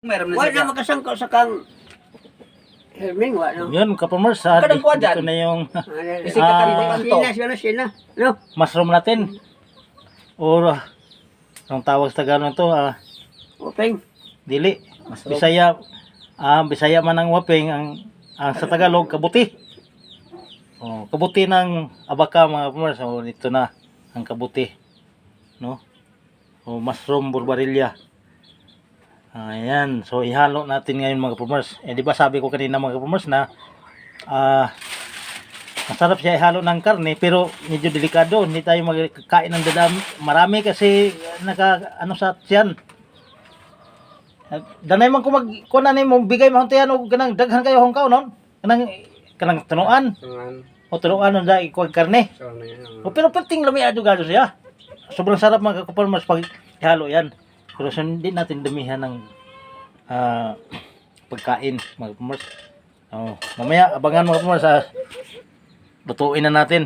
Meron na Wala na makasangka sa kang Herming, wala no. Yun, kapamers, ha, Kadang kuha dito dyan. na yung Kasi Ah. kakalimutan to. Sina, sina, sina. No? mushroom natin. Or, ang tawag sa Tagalog to, ah, Openg. dili. Bisaya, ah, Bisaya man ang waping, ang, ang sa Tagalog, kabuti. Oh, kabuti ng abaka mga kapamers. So, ito na, ang kabuti. No? O, mushroom burbarilya. Ayan. So, ihalo natin ngayon mga kapamers. Eh, di ba sabi ko kanina mga kapamers na ah, masarap siya ihalo ng karne pero medyo delikado. Hindi tayo magkain ng dadami. Marami kasi naka, ano sa tiyan. Danay man ko mag kunan mo bigay mo tiyan og kanang daghan kayo hongkaw non. Kanang kanang tunuan o tunuan nun sa ikuag karne. O pero perting lami adto gado siya. Sobrang sarap mga kapalmas pag ihalo yan. Pero sa hindi natin damihan ng ah, pagkain mga kapalmas. Oh, mamaya abangan mga kapalmas sa lutuin na natin.